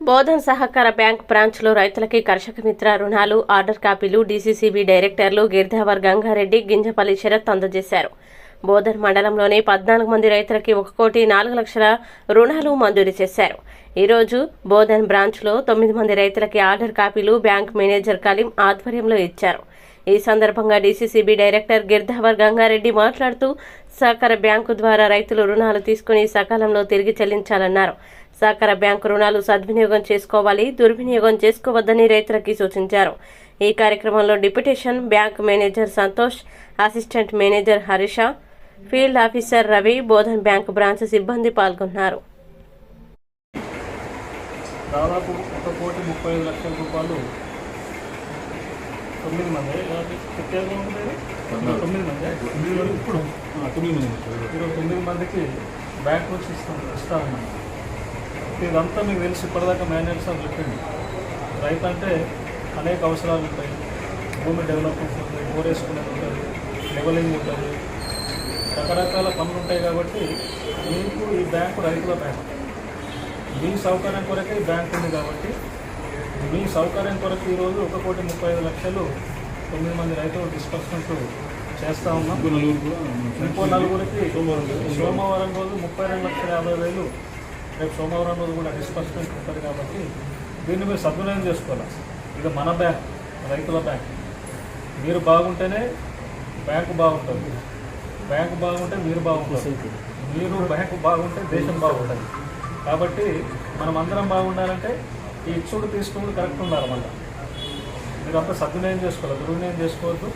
బోధన్ సహకార బ్యాంక్ బ్రాంచ్లో రైతులకి కర్షక మిత్ర రుణాలు ఆర్డర్ కాపీలు డీసీసీబీ డైరెక్టర్లు గిర్ధావర్ గంగారెడ్డి గింజపల్లి శరత్ అందజేశారు. బోధన్ మండలంలోని పద్నాలుగు మంది రైతులకి ఒక కోటి నాలుగు లక్షల రుణాలు మంజూరు చేశారు. ఈరోజు బోధన్ బ్రాంచ్లో తొమ్మిది మంది రైతులకి ఆర్డర్ కాపీలు బ్యాంక్ మేనేజర్ కలీం ఆధ్వర్యంలో ఇచ్చారు. ఈ సందర్భంగా డీసీసీబీ డైరెక్టర్ గిర్ధావర్ గంగారెడ్డి మాట్లాడుతూ సహకార బ్యాంకు ద్వారా రైతులు రుణాలు తీసుకుని సకాలంలో తిరిగి చెల్లించాలన్నారు. సహకార బ్యాంకు రుణాలు సద్వినియోగం చేసుకోవాలి దుర్వినియోగం చేసుకోవద్దని రైతులకి సూచించారు. ఈ కార్యక్రమంలో deputation bank manager Santosh assistant manager Harish field officer Ravi Bodhan bank branch సిబ్బంది పాల్గొన్నారు. దాదాపు ఒక కోటి ముప్పై ఐదు లక్షల రూపాయలు తొమ్మిది మంది. తొమ్మిది. మంది. ఇప్పుడు. తొమ్మిది మంది. ఇప్పుడు తొమ్మిది మందికి బ్యాంక్ నుంచి ఇస్తాం ఇస్తా ఉన్నాం ఇదంతా మీకు తెలిసి ఇప్పటిదాకా మేనేజర్ సార్ చెప్పింది. రైతు అంటే అనేక అవసరాలు ఉంటాయి. భూమి డెవలప్మెంట్ ఉంటుంది బోర్ వేసుకునేది ఉంటుంది లెవలింగ్ ఉంటుంది. రకరకాల పనులు ఉంటాయి కాబట్టి మీకు ఈ బ్యాంకు రైతుల బ్యాంకు. మీ సౌకర్యం కొరకే ఈ బ్యాంక్ ఉంది కాబట్టి మీ సౌకర్యం కొరకు ఈరోజు ఒక కోటి ముప్పై ఐదు లక్షలు తొమ్మిది మంది రైతులు డిస్బర్స్మెంట్ చేస్తూ ఉన్నాం. ఇంకో నలుగురికి సోమవారం రోజు ముప్పై రెండు లక్షల యాభై వేలు రేపు సోమవారం రోజు కూడా డిస్బర్స్మెంట్ ఉంటుంది కాబట్టి దీన్ని మీరు సద్వినియోగం చేసుకోవాలి? ఇది మన బ్యాంక్ రైతుల బ్యాంక్. మీరు బాగుంటేనే బ్యాంకు బాగుంటుంది. బ్యాంక్ బాగుంటే మీరు బాగుంటుంది మీరు బ్యాంకు బాగుంటే దేశం బాగుంటుంది. కాబట్టి మనం అందరం బాగుండాలంటే ఈ ఇచ్చుడు తీసుకుని కరెక్ట్ ఉండాలి మళ్ళీ. మీరు అంతా సద్వినియోగం చేసుకోవాలి. దుర్వినియోగం చేసుకోవద్దు.